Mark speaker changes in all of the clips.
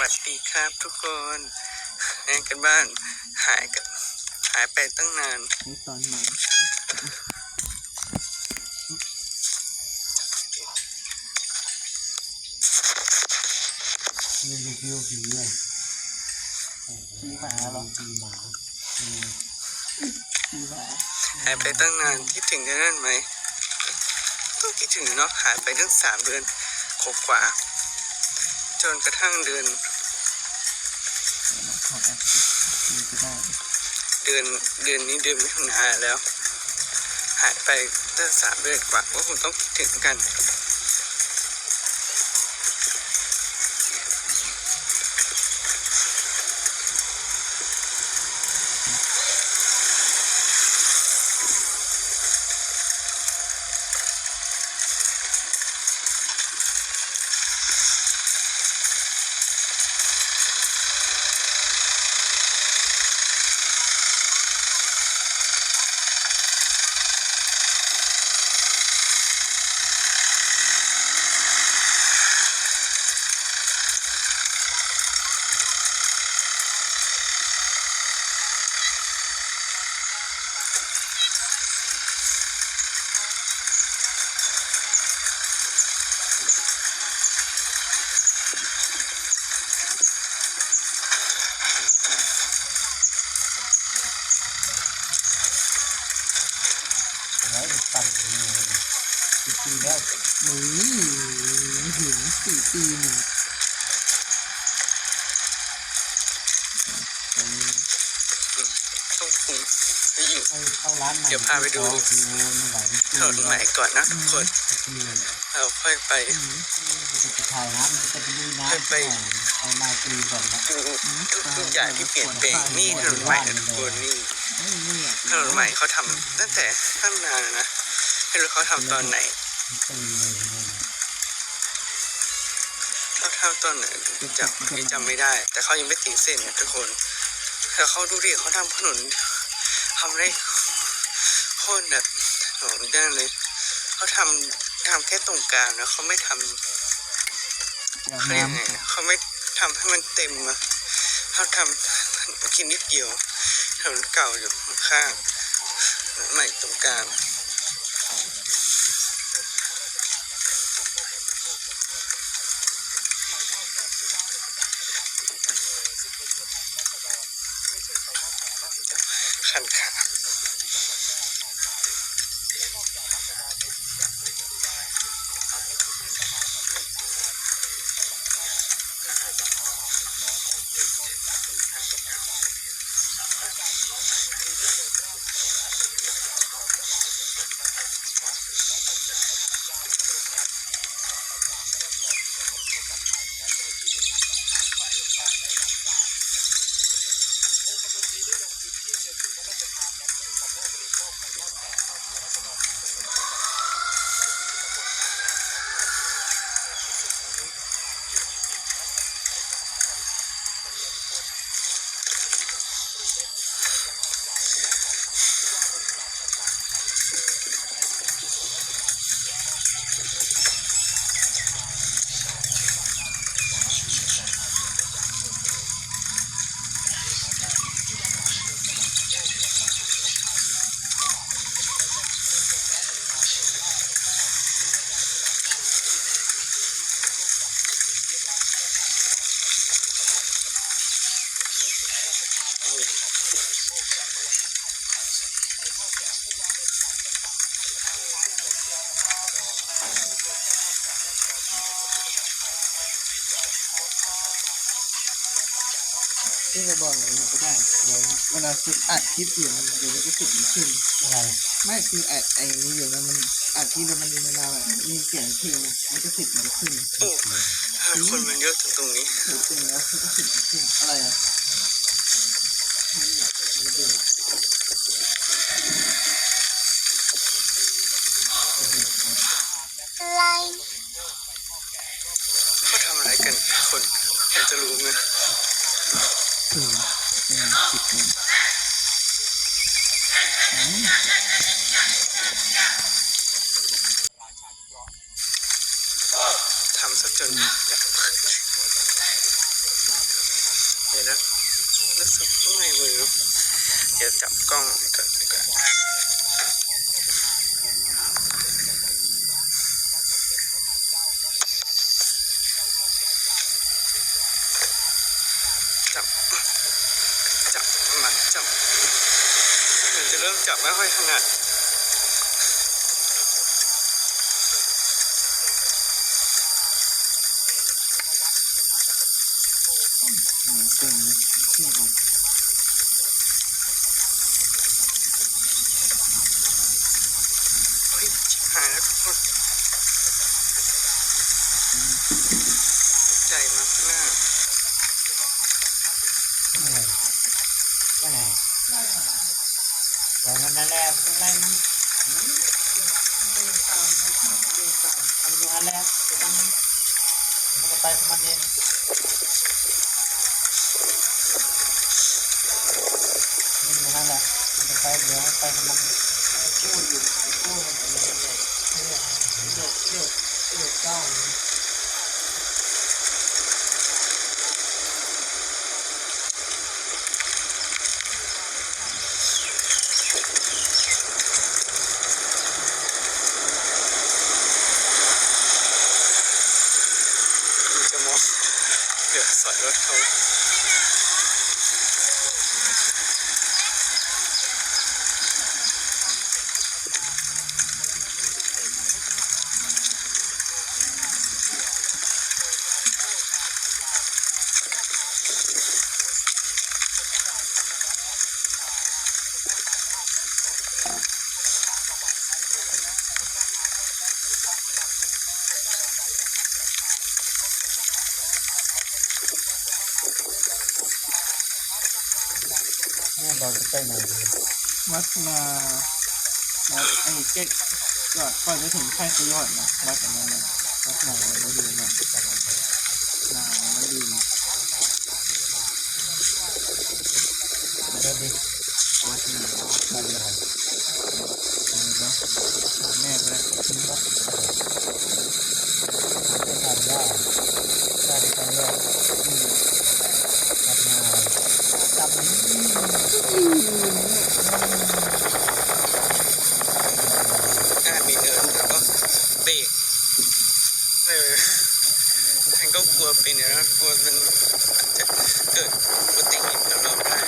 Speaker 1: วัสดีครับทุกคนงานกันบ้านหายกันหายไปตั้งนาน
Speaker 2: นี่ตอนใหม่
Speaker 3: นี่รีวิวผีเลย
Speaker 2: ผีหมาเหรอ
Speaker 3: ผีหมา
Speaker 2: ผีหมา
Speaker 1: หายไปตั้งนานคิดถึงกันนั่นไหมก็คิดถึงเนาะหายไปตั้งสามเดือนกว่าๆจนกระทั่งเดือน
Speaker 2: ขอแอปดูก็ได้
Speaker 1: เดือนเดือนนี้เดือนมิถุนาแล้ว หายไปตั้งสามเดือนกว่าว่าคงต้องคิดถึงกัน ต้องคุมไปอยู่
Speaker 3: เข้าเข้าร้านใหม่
Speaker 1: เดี๋ยวพาไปดู
Speaker 3: โอ้โหไม่ไหวไม่
Speaker 1: ถนนใหม่ก่อนนะทุกคน
Speaker 3: ปีเลยเหรอ
Speaker 1: เราค่อยไป
Speaker 3: จะไปถ่ายน้ำจะไปดูน้ำ
Speaker 1: ไป
Speaker 3: ไปมาปีก่อนนะ
Speaker 1: ดูทุกอย่างที่เปลี่ยนแปลงนี่ถนนใหม่นะทุกคนนี่
Speaker 2: เฮ้ยไม่อยาก
Speaker 1: ถนนใหม่เขาทำตั้งแต่ตั้งนานแล้วนะไม่รู้เขาทำตอนไหน
Speaker 3: ปีเลยเนี่ย
Speaker 1: เขาทำตอนไหนจำไม่จำไม่ได้ แต่เขายังไม่ติดเส้นนะทุกคน แล้วเขาดูดิเขาทำถนนทำได้โคตรแบบถนนด้านเลยเขาทำทำแค่ตรงกลางนะเขาไม่ทำ
Speaker 2: อยาก
Speaker 1: เขาเรียก
Speaker 2: น้ำ
Speaker 1: ไงอะเขาไม่ทำให้มันเต็มอะเขาทำกินนิดเดียวถนนเก่าอยู่ข้างถนนใหม่ตรงกลาง ขั
Speaker 2: วเวลาคืออัดคลิปอยู่มันเดี๋ยวมันก็ติดมันขึ้น
Speaker 3: อะไร
Speaker 2: ไม่คืออัดไอ้นี้อยู่นะมันอัดที่แล้วมันเวลาแบบมีเสียงเพลงมันก็ติดมันก็ขึ้น
Speaker 1: โอ้ทำไมคนมันเยอะถึงตรงนี้
Speaker 2: ติดเป็นแล้วมันก็ติดมันขึ้นอะไรอะ
Speaker 1: เขาทำอะไรกันคนอยากจะรู้ไหม
Speaker 2: ถึงเป็นสิบเองอืม
Speaker 1: ทำซะจนอยากเปิด แล้วรู้สึกเมื่อยมือเดี๋ยวจับกล้องก่อนดีกว่าจับจับมาจับเดี๋ยวจะเริ่มจับไม่ค่อยถนัด
Speaker 2: หนูเก่งเลยเที่ยวเลย
Speaker 1: เฮ้ยชิบหายแล้วทุกคนใจมากหน้า
Speaker 3: ไม่ไหนไม่ไหนแต่มันนั่นแหละตรงไหนมันทำอยู่นั่นแหละมันก็ไปของมันเองมันอยู่นั่นแหละมันจะไปเดี๋ยวไปของมัน
Speaker 2: พูดอยู่พูดอะไรเนี่ยเด็กเด็กเด็กเก้าเลย
Speaker 1: ดูจะมอง เดี๋ยวสอยรถเขา
Speaker 3: แม่บอกจะไปไหนดี
Speaker 2: วัดมาวัดไอ้เก๊กก่อนก่อนจะถึงค่ายสยอดนะวัดอันนั้นนะวัดมาวดีนะนาวดี
Speaker 3: เดี๋ยวดี
Speaker 2: วัดนา
Speaker 3: ไปเลย
Speaker 2: อะไรนะแม่ไปแล้วทิ้งวัด
Speaker 3: จะทำได้ได้ไปเลย
Speaker 2: อืม
Speaker 3: ทำงานจำนี้
Speaker 1: หน้ามีเนินแล้วก็เบรกเออท่านก็กลัวเป็นนะกลัวมันจะเกิดอุบัติเหตุกับเราได้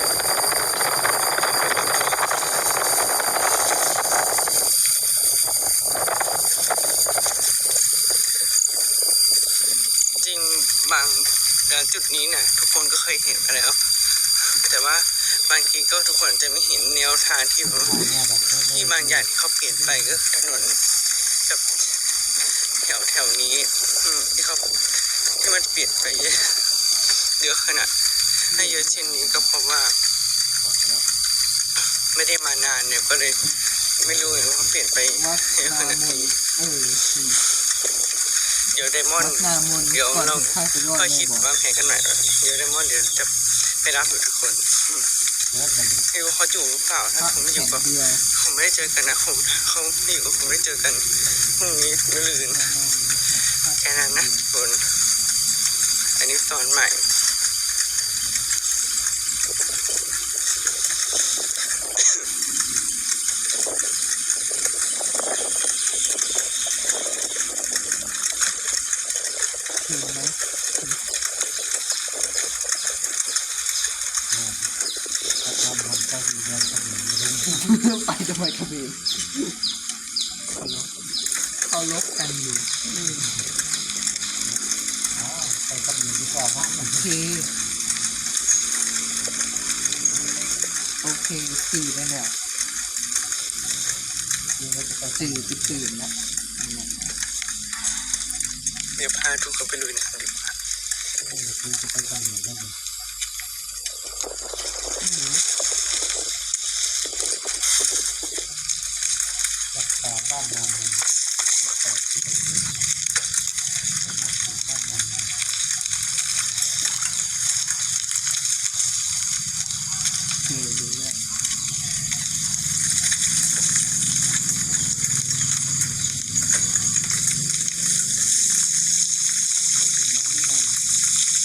Speaker 1: จริงบางจุดนี้นะทุกคนก็เคยเห็นมาแล้ว แต่ว่าบางทีก็ทุกคนจะไม่เห็นแนวทางที่แบบ
Speaker 3: เนี่ยแบบ
Speaker 1: ที่บางอย่างที่เขาเปลี่ยน ไปก็ถนนกับแถวแถวนี้อืมที่เขาที่มันเปลี่ยนไปเยอะเยอะขนาดให้เยอะเช่นนี้ก็เพราะว่า ไม่ได้มานานเนี่ยก็เลยไม่รู้เลยว่าเปลี่ยนไป
Speaker 2: วัด
Speaker 1: เยอะ
Speaker 2: นา
Speaker 1: ขนาด
Speaker 2: มน
Speaker 1: นี้
Speaker 2: เออคือ
Speaker 1: เดี๋ยวไดมอ
Speaker 2: วันด
Speaker 1: ด์
Speaker 2: นามน
Speaker 1: เดี๋ยว
Speaker 2: ก่อน
Speaker 1: เรา
Speaker 2: ถึงค่ายสยอด
Speaker 1: ค่อย
Speaker 2: แม่
Speaker 1: คิด
Speaker 2: บอก
Speaker 1: วางแผนกันหน่อยเดี๋ยวไดมอนด์เดี๋ยวจะไปรับอยู่ทุกคนอืม
Speaker 3: เลือดมัน
Speaker 1: ไม่รู้เขาอยู่หรือเปล่า
Speaker 2: พ
Speaker 1: ถ้า
Speaker 2: ระ
Speaker 1: ผมไม่อ
Speaker 2: แข่
Speaker 1: ยู่
Speaker 2: ง
Speaker 1: ก็ ไม่ได้เจอกันนะผมเขาไม่อยู่ก็ผมไม่ได้เจอกันพรุ่งนี้มะรืนแค่นั้นนะทุกคนอันนี้ตอนใหม่
Speaker 2: ถึงไหม
Speaker 3: ถ้าทำมันก็ดีเดินสนิทเลย
Speaker 2: ไปทำไมกระเบนเขาลบกัน อยู่อืม
Speaker 3: อ๋อไปกับหนูดีกว่ามั้ง
Speaker 2: โอเค โอเคสี่แล้วเนี่ย
Speaker 3: จริงก็จะไป
Speaker 2: สี่ไปตื่นแล้วเนี่ย
Speaker 1: เดี๋ยวพาทุกคนไปลุยหนังดีกว่า
Speaker 3: จริงจะไปกับหนูได้ดี
Speaker 2: อืม
Speaker 3: รักษาบ้านนอนแต่ที่รักษาบ้านนอน
Speaker 2: โอเครู้เรื่อง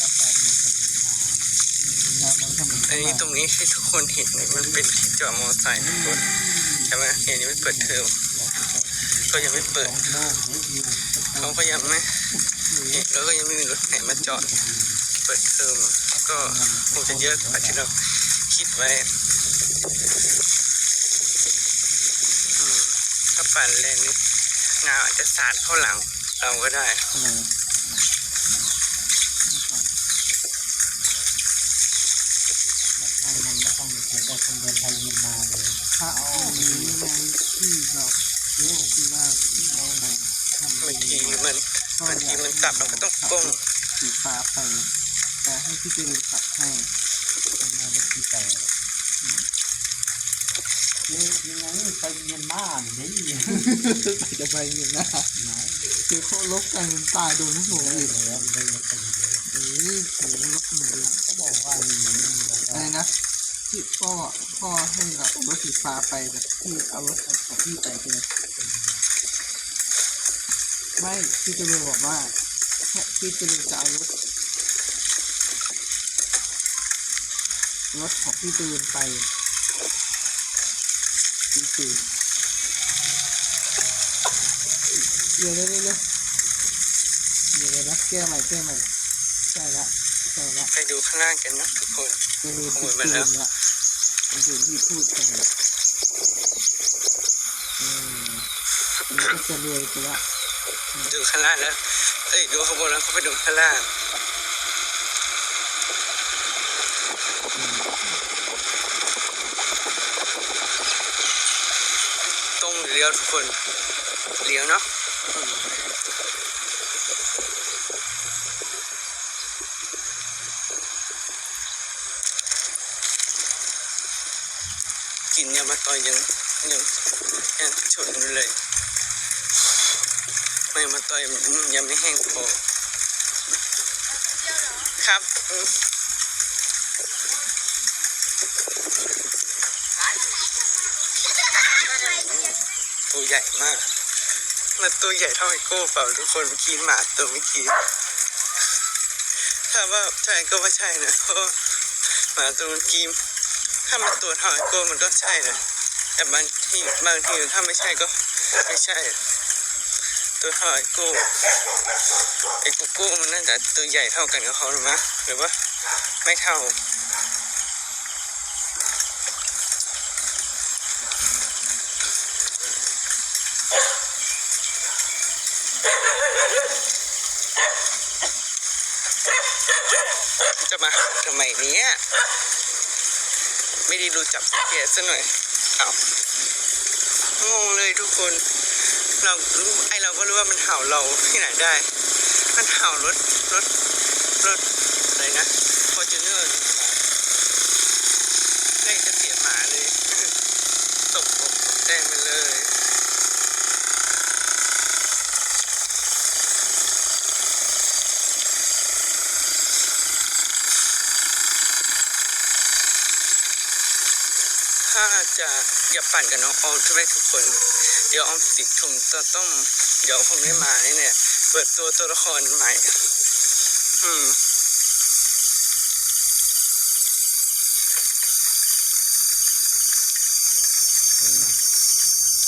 Speaker 3: รักษาเงินสนิทมา
Speaker 2: อืมรับ
Speaker 1: อันนี้ตรงนี้ที่ทุก คนเห็นมันเป็นที่จอดมอเตอร์ไซค์ทุกคนใช่ไหมเห็นนี้มันเปิดเทอมก็ยังไม่เปิด
Speaker 3: โล่งไม่อยู่
Speaker 1: เขาก็ยังไม่แล้วก็ยังไม่มีรถไหนมาจอดเปิดเทอมก็คงจะเยอะกว่าที่เราคิดไว้ถ้าปั่นแรงนี่งาอาจจะสาดเข้าหลังเราก็ได้
Speaker 2: อะไร
Speaker 3: มันมันไม่ต้องเสียแต่คนเดินไปยินมาเลย
Speaker 2: ถ้าเอานี้ในที่แบบเรื่อง ที่ว่าเราไหนทำ
Speaker 1: บางทีมันบางทีมันกลับเราก็ต้องก้ม
Speaker 2: สีฟ้าไปแต่ให้พี่เจริญขับให้
Speaker 3: มันมาเป็นที่แต่ยังยังไงไปเมียนมาเนี่ยนี่
Speaker 2: จะไปเงินนะ
Speaker 3: ไหน
Speaker 2: คือเขาลบกันตายโดนหัว
Speaker 3: เลย
Speaker 2: อีก
Speaker 3: เลยเลยเลยเลย
Speaker 2: เอ้ยลบหมดเลย
Speaker 3: เขาบอกว่า
Speaker 2: อะไรนะที่พ่อพ่อให้เราเอารถสีฟ้าไปแต่พี่เอารถของพี่ไปเลย ไม่พี่เจริญบอกว่าพี่เจริญจะเอารถรถของพี่เจริญไปจริงๆเดี๋ยวเดี๋ยวเดี๋ยวเดี๋ยวเดี๋ยวนะแก้ใหม่แก้ใหม่ใช่ละใช่ละ
Speaker 1: ไปดูข้างล่างกันนะทุกคน
Speaker 2: จะมี
Speaker 1: ขโม
Speaker 2: ติ
Speaker 1: ย
Speaker 2: ด
Speaker 1: มา
Speaker 2: ปืน
Speaker 1: แล้ว
Speaker 2: ละมันที่พูดกันอืมมันก็จะรวยไปละ
Speaker 1: ดูข้างล่างแล้ว เอ้ยดูข้างบนแล้วเขาไปดูข้างล่างตรงหรือเลี้ยวทุกคนเลี้ยวเนาะกินเนี่ยมาต่อยยังยังยังฉุนเลย ไม่มาต่อยยังไม่แห้งพอครับตัวใหญ่มาก มันตัวใหญ่เท่าไอโก้เปล่าทุกคนขี้หมาตัวเมื่อกี้ถ้าว่าใช่ก็ว่าใช่นะเพราะหมาตัวกี้ถ้ามันตัวเท่าไอโก้มันก็ใช่นะแต่บางทีบางทีถ้าไม่ใช่ก็ไม่ใช่ ตัวเท่าไอโก้ไอโกโก้มันน่าจะตัวใหญ่เท่ากันกับเขาหรือมั้งหรือว่าไม่เท่าจะมาทำไมเนี้ยไม่ได้ดูจับสังเกตซะหน่อยเอางงเลยทุกคน เรารู้ไอเราก็รู้ว่ามันเห่าเราที่ไหนได้ มันเห่ารถรถรถอะไรนะฟอร์จูเนอร์ได้จะเสียหมาเลยตกอกตกใจมันเลยถ้าจะอย่าปั่นกับน้องออมใช่ไหมทุกคน ดี๋ยวออมสิผมจะต้องเดี๋ยวผมได้มาเนี่ย เปิดตัวตัวละครใหม่ อืม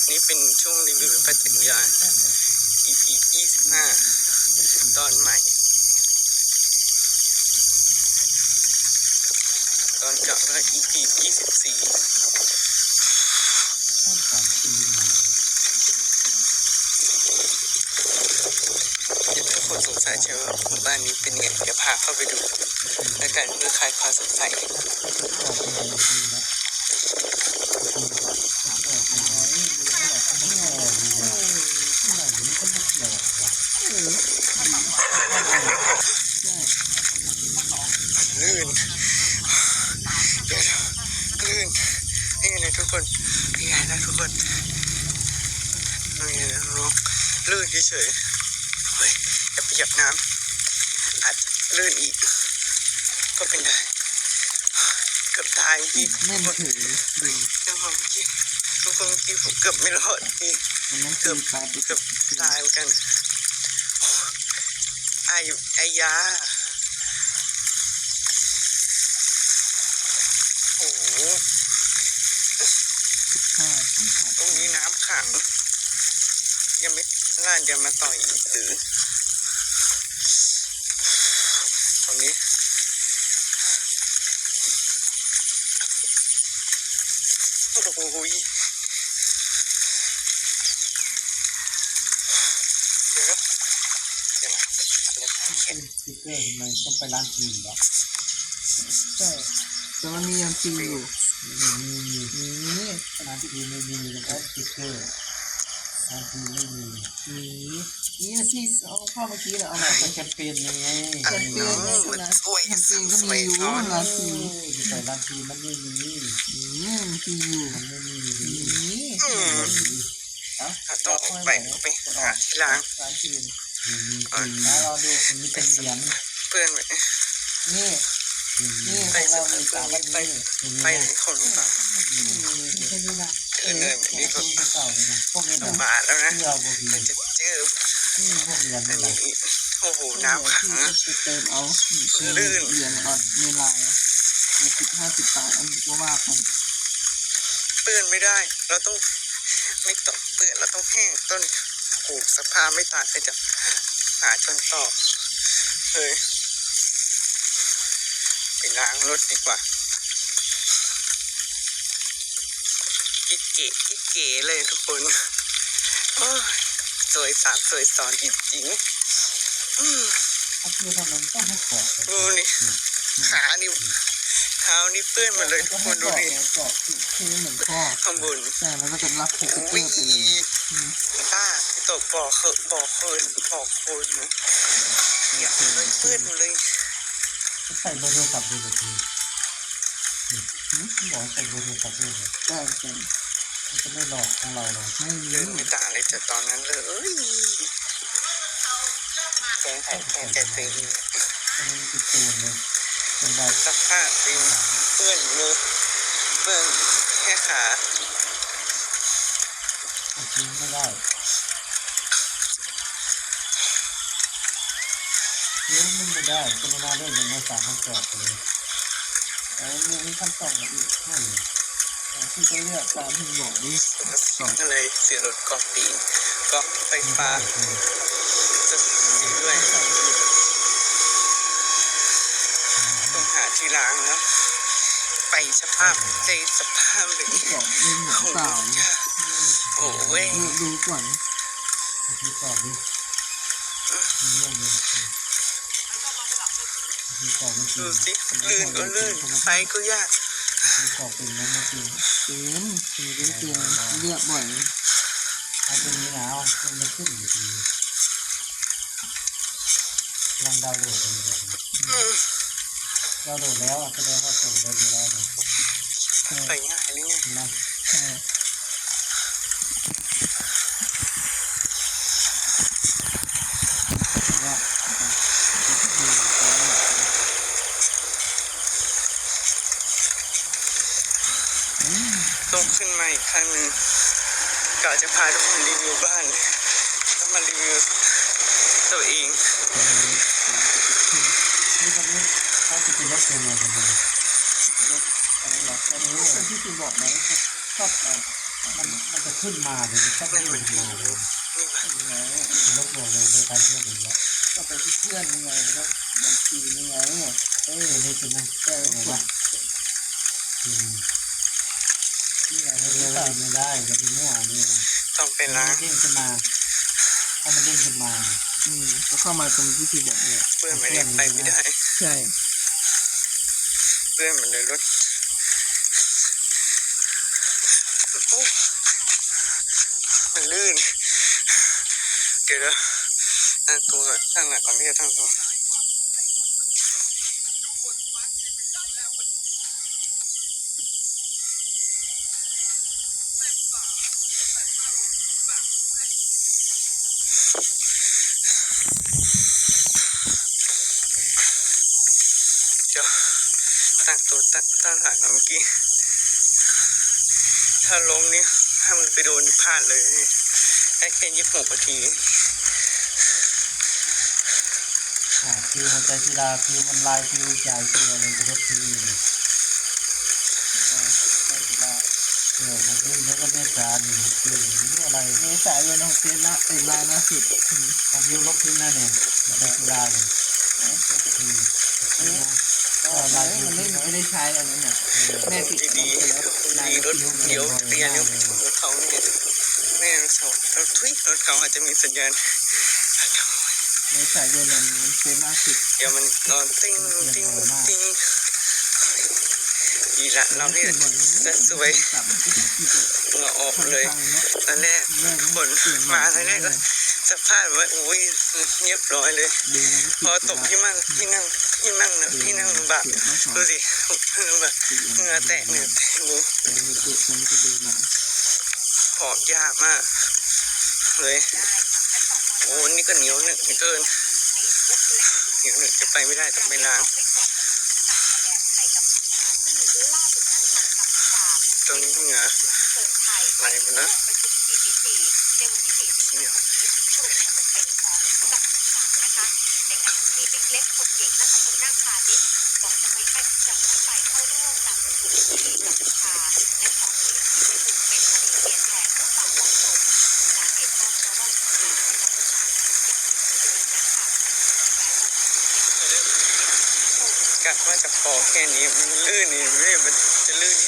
Speaker 1: นี่เป็นช่วงรีวิวประจักษ์ยา EP 25 ตอนใหม่ ตอนเก่าก็ EP 24
Speaker 3: ข้ามสามปีมา
Speaker 1: เดี๋ยวถ้าคนสง สัยใช่ไหมว่บ้านนี้เป็นยังไงเดี๋ยวพาเข้าไปดู แล้วกันเพื่อคลายความสงสัย
Speaker 3: ลื่นเดี๋ยว
Speaker 1: ลื่นนี่ไงนะทุกคนนี่ไงนะทุกคนนี่ไงนะน้องลื่นเฉยๆเฮ้ยอย่าไปหยียบน้ำ ลื่นอีก ก็เป็นได้เกือบตายพี่
Speaker 2: แน่นถึงดึง
Speaker 1: จังหวะเมื่อกี้ทุกคนเมื่อกี้ผมเกือบไม่รอดพี่
Speaker 2: มันนั้นคือการไป
Speaker 1: เกือบตายเหมือนกันไอไอยา
Speaker 2: ห้าที่ขาด
Speaker 1: ตรงนี้น้ำขังยังไม่น่าจะมาต่อยอีกหรือตรงนี้ โอ้ยเดี๋ยวนะเดี๋ยวนะเดี๋ยวนะ
Speaker 3: เป็นสติ๊กเกอร์ ทำไมต้องไปร้านทีมเหรอ
Speaker 2: ใช่แต่มันมียังซีอยู่
Speaker 3: ไม่มี
Speaker 2: นี่
Speaker 3: ร้านทีมไม่มีแล้วก็สติ๊กเกอร์ร้านทีมไม่มี
Speaker 2: นี่นี่ที่เอาเข้าเมื่อกี้แหละเอา
Speaker 3: เอา
Speaker 2: มา
Speaker 3: ไป
Speaker 2: เป็น
Speaker 3: แคมเปญยังไง
Speaker 2: แคมเปญ
Speaker 1: อืมมันสวย
Speaker 2: แคมเปญก็
Speaker 1: ส
Speaker 2: มี
Speaker 1: วย
Speaker 2: อยู่
Speaker 1: ซ้อน
Speaker 2: ร้านที
Speaker 3: แต่ร้านทีมมันไม่มี
Speaker 2: นี่มันซีอยู่
Speaker 3: มันไม่มี
Speaker 2: นี่
Speaker 1: อืม
Speaker 2: เอ้า
Speaker 1: ต้องไปไปหาที่ล้าง
Speaker 2: ร้านทีม
Speaker 3: มันมี
Speaker 1: อะ
Speaker 3: ทีม
Speaker 2: แล้วเราดู
Speaker 3: มันมีเป็นเหรียญ
Speaker 1: เพื่อนไป
Speaker 2: นี่
Speaker 3: อืม
Speaker 2: นี่
Speaker 1: ไป
Speaker 2: ของ
Speaker 1: สั
Speaker 2: เรา
Speaker 1: ก
Speaker 2: มี
Speaker 1: เพื่อ
Speaker 2: สานม
Speaker 1: ไป
Speaker 2: แบบ
Speaker 1: ไป
Speaker 2: นี้
Speaker 1: ไปหลายคนหรือเปล่า
Speaker 2: นี่นี่
Speaker 3: ไม่
Speaker 2: นี่
Speaker 3: ใช่นี่นะ
Speaker 1: เออเนี่ยนี่ก็
Speaker 3: นี่เก่าเลยนะพวกนี้นะ
Speaker 1: ลำบากแล้วนะ
Speaker 3: เที่ยวบุรี
Speaker 1: มันจะเจอ
Speaker 3: พวกเหรียญ
Speaker 1: อั
Speaker 3: นี่
Speaker 1: น
Speaker 3: นะ
Speaker 1: นี้โอ้โหน้ำขัง
Speaker 2: ที่
Speaker 1: อะ
Speaker 2: จะเติมเอา
Speaker 1: ลื่น
Speaker 2: เหรียญอ่อนในลายมีสิบห้าสิบบาทอันนี้ก็ว่าไป
Speaker 1: เปื้อนไม่ได้ เราต้องไม่ต้องเปื้อนเราต้องแห้งต้นโอ้โหสภาพไม่ต่างเลยจะหาชนต่อเฮ้ย ไปล้างรถดีกว่ากิ๊กเก๋กิ๊กเก๋เลยทุกคนสวยสามสวยสอนจริงๆอืม
Speaker 3: ถ้าคือทำไมต้อง
Speaker 1: ดูนี่ขานี่เท้านี่เปื้อนหมดเลยทุกคนดูดิ
Speaker 2: เกาะคือเหมือนข้อ
Speaker 1: ข้างบน
Speaker 2: ใช่มันก็จะรับส
Speaker 1: โอ้
Speaker 2: ติ๊กกอยร์ไปเลยอืม
Speaker 1: ป้าตกบ่อเคอะบ่อเคินบ่อโคนอย่าเลยเปื้อนหมดเลย
Speaker 3: ใส่เบอร์โทรศัพท์ด้วยแบบนี้บอกใส่เบอร์โทรศัพท์ด้วยเลย
Speaker 2: ใช่ใช่
Speaker 3: มันจะไม่หลอกของเราหรอก
Speaker 2: ไม่มี
Speaker 1: เดินไม่ต่างเลยจากตอนนั้นเลยแกงไข่แกงไก่ตีน
Speaker 3: มันเป็นตูนเลยเป็นแบบ
Speaker 1: สภาพตีนเปื้อนอยู่เลยเปื้อนแค่ขา
Speaker 3: ทิ้งไม่ได้ ได้กรุณาเรื่องยังไม่สามารถกรอบเลย
Speaker 2: แล้วมีมีคำตอบอีก
Speaker 3: ใช่
Speaker 2: ที่จะเลือกตามที่บอกนี่
Speaker 1: ก็เลยเสียรถกอกตีกอกไฟฟ้าจะเสียด้วยต้องหาที่ล้างแล้วไปสภาพใจสภาพเลย
Speaker 2: เหมือน
Speaker 1: โอ้
Speaker 2: เปล่า
Speaker 1: โหโอ้ย
Speaker 2: ดูก่อน
Speaker 3: ที่กรอบดิเรื่องเลยที่กรอบไม่จริ
Speaker 1: ดู
Speaker 3: ง
Speaker 1: สิลื่นก็ลื่นไฟก็ยาก
Speaker 3: ที่กรอบเป็นนะไม่จริง
Speaker 2: เป็นเป็นเป็นเป็นเลือกบ่อย
Speaker 3: เอาตัวนี้นะเอาตัวนี้ขึ้นอยู่ดีลองดาวน์โหลดดูก่อน
Speaker 1: อืม
Speaker 3: ดาวน์โหลดแล้วอะแสดงว่าส่งได้อยู่แล้วเนี่ย
Speaker 2: ใช่
Speaker 1: ไปง่ายหรือไง
Speaker 3: เห็นไหม
Speaker 2: ใช่ว่า
Speaker 1: ต้อง ขึ้นมาอีกครั้งหนึ่งกะจะพาทุกคนรีวิวบ้านแล้วมารีวิวตัวเอง
Speaker 3: นี่ตอนนี้เขาจะเป็นรถเป็นอะไรกันบ้าง
Speaker 2: อะไรหรออันนี้คนที่คุณบอกไหมชอบอะไร
Speaker 3: มันมันจะขึ้นมาเดี๋ยวมันชอบ
Speaker 1: นั่น
Speaker 3: ขึ้
Speaker 1: มัน
Speaker 3: น
Speaker 1: ดี
Speaker 3: มาเลย
Speaker 1: นี่มัน
Speaker 2: ยังไง
Speaker 3: เป็นรถบอกเลยโดยการเชื่อมเลยแล้ว
Speaker 2: ก็ไปที่เพื่อนยังไงแล้วก็บัญชียังไงเออ
Speaker 3: เออนี่คือนะ
Speaker 2: แต่
Speaker 3: เป็นไง
Speaker 2: ว่า
Speaker 3: วะอืม
Speaker 2: ที่ไหน
Speaker 3: เรี
Speaker 2: แล้
Speaker 3: ยวก
Speaker 2: ก็
Speaker 3: ว่าไม่ได้จะไปมั่วนี่นะ
Speaker 1: ต้องไป
Speaker 3: มัน
Speaker 1: ล้าง
Speaker 3: เด้งขึ้นมาถ้ามันเด้งขึ้นมา
Speaker 2: อืมก็เข้ามาตรงที่คุณบอกเนี่ย
Speaker 1: เพื่อนไม่ได้ไปไม่ได้
Speaker 2: ใช่
Speaker 1: เพื่อนมันเลยรถโอ้มันลื่น เดี๋ยวนะตั้งตัวก่อนตั้งหลักก่อนไม่ใช่ตั้งตัวเดี๋ยวตั้ง ตัวตั้งตั้งหลักก่อนเมื่อกี้ ถ้าล้มนี่ถ้ามันไปโดนพลาดเลยนี่ได้แค่ยี่สิบหกนาที
Speaker 3: อ่าคิวหัวใจศิลาคิวมันลายคิวจ่ายคิวอะไรจะรถคิวอยู่เนี่ย
Speaker 2: เเอ
Speaker 3: อมันเป็นแล้วก็เมษานี่คืออะไร
Speaker 2: เมษายนของเฟซละเอ็นไลน์ล่าสุดอืม
Speaker 3: ของยูลบทิ้งนั่นเองในตุลาเนี่ยอืมนี่นะ
Speaker 2: ก็ไลน์ มันไม่ไม่ได้ใช้อันนั้นน่ะแม่ติด
Speaker 1: ดี
Speaker 2: ไปแล้ว
Speaker 1: ๆ
Speaker 2: ไล
Speaker 1: ดีรถเดียวเรียนรถเขาเนี่ยแม่รถเขารถทุยรถเขาอาจจะมีสัญญาณ
Speaker 2: เมษายนมันเฟซล่าสุด
Speaker 1: เดี๋ยวมันนอนติ้งติ้งติ้งดีละเราเนี่ยจะสวยเหงื่อออกเลยตอนแรก
Speaker 2: แม่ก็
Speaker 1: ฝน
Speaker 2: เปลี่ยน
Speaker 1: มาตอนแรกก็ สภาพว่าอุ้ยเรียบร้อยเลย
Speaker 2: ดูมัน
Speaker 1: พอตกที่มั่งที่นั่งที่นั่งนะที่นั่งลำบากดูสิแบบเหงื่อแตกเหงื่อแตกเลย
Speaker 2: แต่มีตัวมันจะดูหนัง
Speaker 1: หอบยากมาก เลยโอ้นี่ก็เหนียวหนึบเกินเหนียวหนึบจะไปไม่ได้ต้องไปล้างตรงนี้เหงื่อไหลหมดแล้วเหนียว
Speaker 4: เด็กและตำบลนาคาดิษบอกจะไม่ไปจะไม่ไปเข้าร่วมการประชุมที่กัมพูชาและขอเปลี่ยนที่ประชุมเป็นคดีเปลี่ยนแทนเพื่อความเหมาะสมสาเหตุก็เพราะว่าที่กัมพูชานั้นยังไม่มีคดีนะคะแม้ว่า
Speaker 1: กะว่าจะพอแค่นี้มันลื่นนี่ไม่มันจะลื่นนี่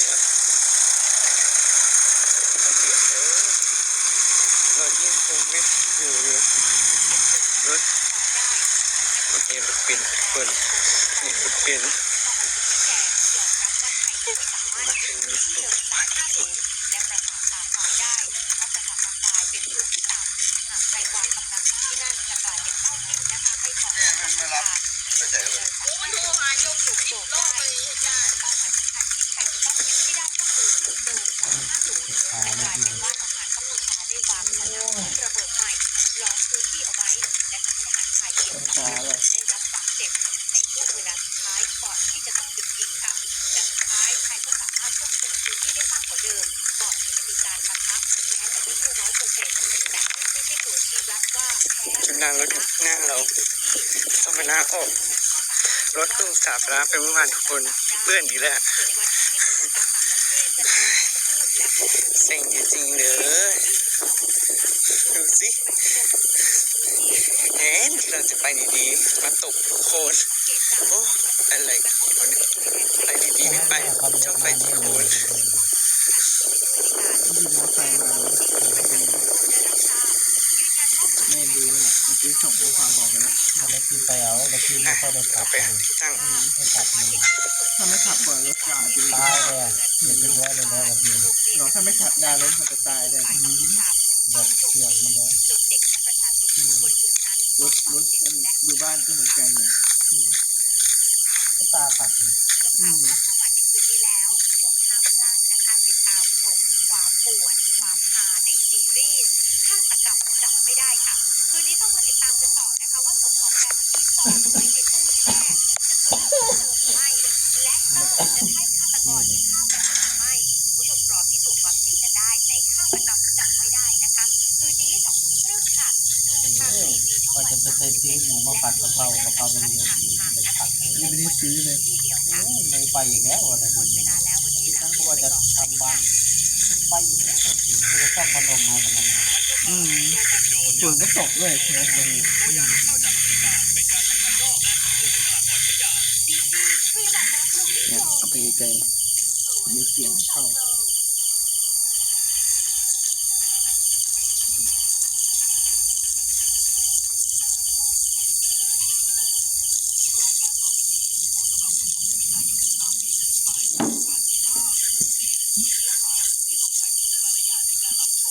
Speaker 1: ำ
Speaker 4: หากใครวางกำลังอยู่ที่นั่นจะกลายเป็นเป้านิ่งนะคะให้ของกัมพูชาที่จะเจอ ดนั่งรถ
Speaker 1: หน้าเราต้องไปล้างออกรถตู้สาธารณะเป็นเมื่อวานทุกคนเบื่อนดีแล้วเซ็งจริงๆเลยดูสิแหนที่เราจะไปดีๆ มาตกโคนโอ้อะไรกันไปดีๆไม่ไปชอบไปที่โคลน
Speaker 2: ที่มอไซค์มาแม่ดูนี่แหละเมื่อ กี้ส่งข้อความบอกไปแล้ว
Speaker 3: มันเลยที่ไปเอาแล้วที่ไม่
Speaker 1: อะ
Speaker 3: ค่อยได้ขั
Speaker 1: เอา
Speaker 3: บ
Speaker 1: ไปหาที่ตั้ง
Speaker 3: ไม่ขับนี่
Speaker 2: ถ้าไม่ขับก่อนรถจะอาจจะ
Speaker 3: ตายเลยอะเดี๋ยวจะร้อยเลยแล้วกับพี่
Speaker 2: เนาะถ้าไม่ขับนานรถมันจะตายได้
Speaker 3: แบบเชือกมันเลย
Speaker 4: จุดเด็กและประชาชนที่บริจุดนั้น
Speaker 2: รถรถอันอยู่บ้านก็เหมือนกันเนี่ยอืม
Speaker 3: ตาปัดนี่
Speaker 2: อืม
Speaker 4: เพรากะเพ
Speaker 3: รามันเยอะดีไม่ผัดเลย
Speaker 2: ยังไม่ได้ซื้อเลย
Speaker 3: ไม่ไปอีกแล้วนะ
Speaker 4: หมดเวลาแล้ววันนี้
Speaker 3: ที่
Speaker 4: นะ
Speaker 3: นั่นก็ว่าจะทำบ้านไปอีกแล้วไม่ได้ต้องพัดลมมาเหมือนกัน
Speaker 2: อืมฝนก็ตกด้วยใช่ไหมตรงนี้อืมเนี่ยเอาไปไกลๆเดี๋ยวเสียงเข้า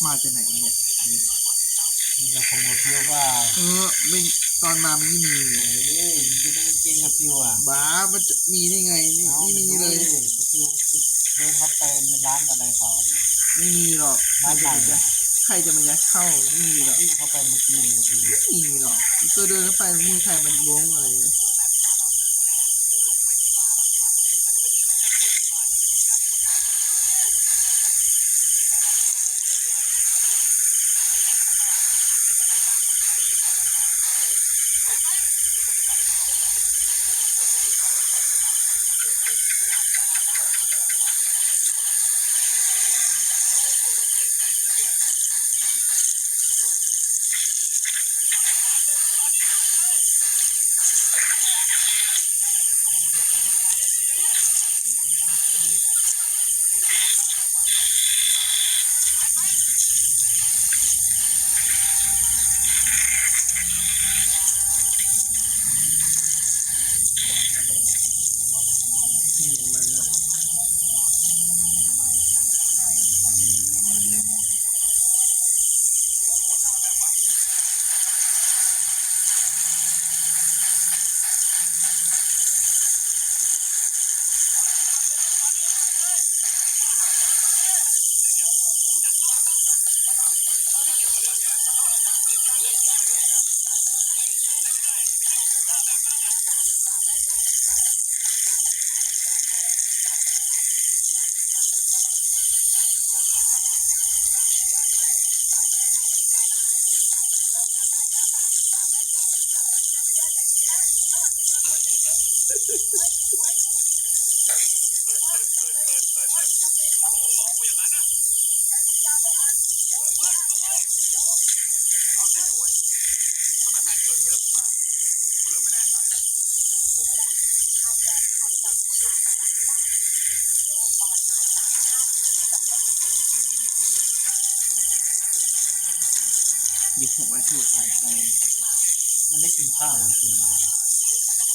Speaker 2: มาจากไหนวะเนี่ยอันนี้
Speaker 3: นี่เราคงมาเที่ยว ว่า
Speaker 2: เออไม่ตอนมามันไม่มีเลย
Speaker 3: เอ้ยมันจะต้องจริงกับพิวอะ
Speaker 2: บ้ามันจะมีได้ไงนี่
Speaker 3: เอา
Speaker 2: ไม่
Speaker 3: ไป
Speaker 2: มี
Speaker 3: ดู
Speaker 2: เลย
Speaker 3: ดิพิวเดินเข้าไปในร้านอะไรเปล่าเนี่ย
Speaker 2: ไม่มีหรอกใคร
Speaker 3: ร้าน
Speaker 2: จะ
Speaker 3: ไหน
Speaker 2: มายั
Speaker 3: อะ
Speaker 2: ดใครจะมายัดเข้าไม่มีหรอก
Speaker 3: ที่เข้าไปเมื่อกี้เนี่ยพิว
Speaker 2: ไม่มีหรอกตัวเดินเข้าไปไม่มีใครมันล้วงอะไร
Speaker 3: ข้าวมันกินมา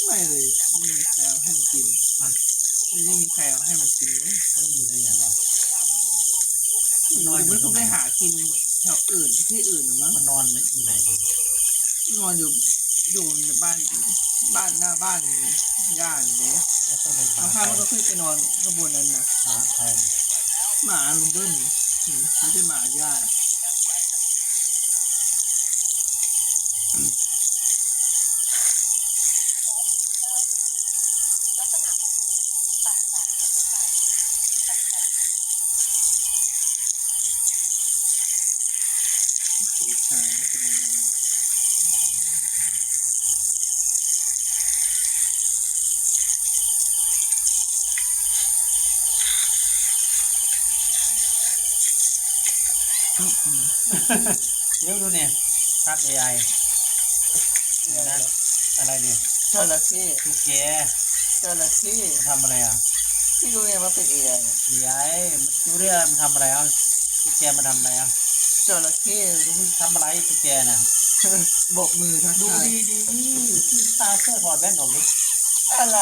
Speaker 2: ไม่เลยไม่มีใครเอาให้มันกิน
Speaker 3: มัน
Speaker 2: ไม่มีใครเอาให้มันกินเลย
Speaker 3: มันอยู่ได้ไงวะ
Speaker 2: มันนอนมันก็ไปหากินแถวอื่นที่อื่นหรือมั้ง
Speaker 3: มันนอนอยู่ไหน
Speaker 2: นอนอยู่อยู่ในบ้านบ้านหน้าบ้านย่านเนี่ย
Speaker 3: แล้วก็เลย
Speaker 2: บางครั้งมันก็ขึ้นไปนอนข้างบนนั้นนะ
Speaker 3: หาใคร
Speaker 2: หมาลุงเบิ้ลอืมไม่ใช่หมาย่า
Speaker 3: เดี๋ยวดูเนี่ยครับ AI
Speaker 2: เนี่ยเหรอ
Speaker 3: อะไรเนี่ย
Speaker 2: จระเข้
Speaker 3: ทุกแก
Speaker 2: จระเข้
Speaker 3: มันทำอะไรอะ
Speaker 2: ที่รู้ไงว่าเป็นเอไอ
Speaker 3: AI มันดูเรื่องมันทำอะไรอะทุกแกมันทำอะไรอะ
Speaker 2: จระเข้
Speaker 3: ดูมันทำอะไรทุกแกน่ะ
Speaker 2: โบกมือทัก
Speaker 3: ดู
Speaker 2: ทาย
Speaker 3: ดีดีที่ตาเสื้อถอดแว่นออกดิ
Speaker 2: อะไร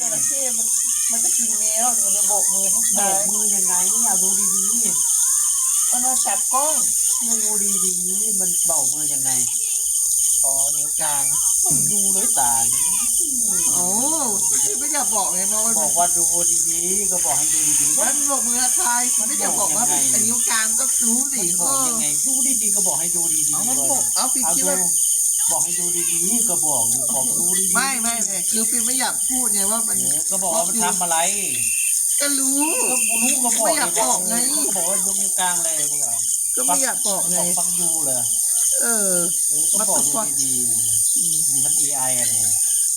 Speaker 2: จระเข้มันมันจะกินแมวมันจะโบกมือทัก
Speaker 3: โบ
Speaker 2: ทาย
Speaker 3: กมือยังไงเนี่ยดูดีดี
Speaker 2: มันมาจับกล้อง
Speaker 3: ดูดีดีมันเบามือยังไง
Speaker 2: อ๋อนิ้วกลาง
Speaker 3: มันดูเลยตา
Speaker 2: โอ้ที่ไม่อยากบอกไงว่ามัน
Speaker 3: บอกว่าดูดีๆก็บอกให้ดูดีๆ
Speaker 2: มันโบกมือทักทายมันไม่อยากบอกว่าเป็นอันนิ้วกลางก็รู้สิ
Speaker 3: บ
Speaker 2: เอ
Speaker 3: อก
Speaker 2: อ
Speaker 3: ยังไงดูดีๆก็บอกให้ดูดีๆ
Speaker 2: เอามัน
Speaker 3: เลย
Speaker 2: บอกเอาฟิล์ม
Speaker 3: เอา
Speaker 2: คิด
Speaker 3: ดู
Speaker 2: ว่า
Speaker 3: บอกให้ดูดีๆก็บอกอยู่บอกดูดีๆ
Speaker 2: ไม่ไม่ไม่คือฟิล์มไม่อยากพูดไงว่ามัน
Speaker 3: เออก็บอกว่ามันทำอะไร
Speaker 2: ก็รู้
Speaker 3: ก็รู้ก็บอก
Speaker 2: ไม่อยากบอกไง
Speaker 3: ก็บอกว่ายกนิ้วกลางเลยพวกเรา
Speaker 2: ก็ไม่อยากบอกไง
Speaker 3: บอกฟังยูเลย
Speaker 2: เออ
Speaker 3: เออก็บอก
Speaker 2: What the
Speaker 3: ดู
Speaker 2: fuck?
Speaker 3: ดี
Speaker 2: อืม
Speaker 3: ๆนี่มัน AI อะไร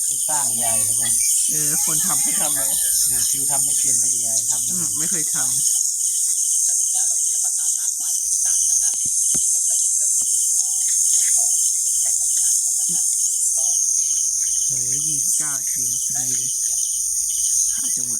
Speaker 3: ที่สร้าง AI ใช่ไหม
Speaker 2: เออ คนทำเขาทำแล้ว
Speaker 3: นี่คิวทำไม่เป็นนะ AI ทำ
Speaker 2: อื
Speaker 3: นะ
Speaker 2: มไม่เคยทำเฮ้ยยี่สิบเก้าทีนะพอดีเลยหาจังหวะ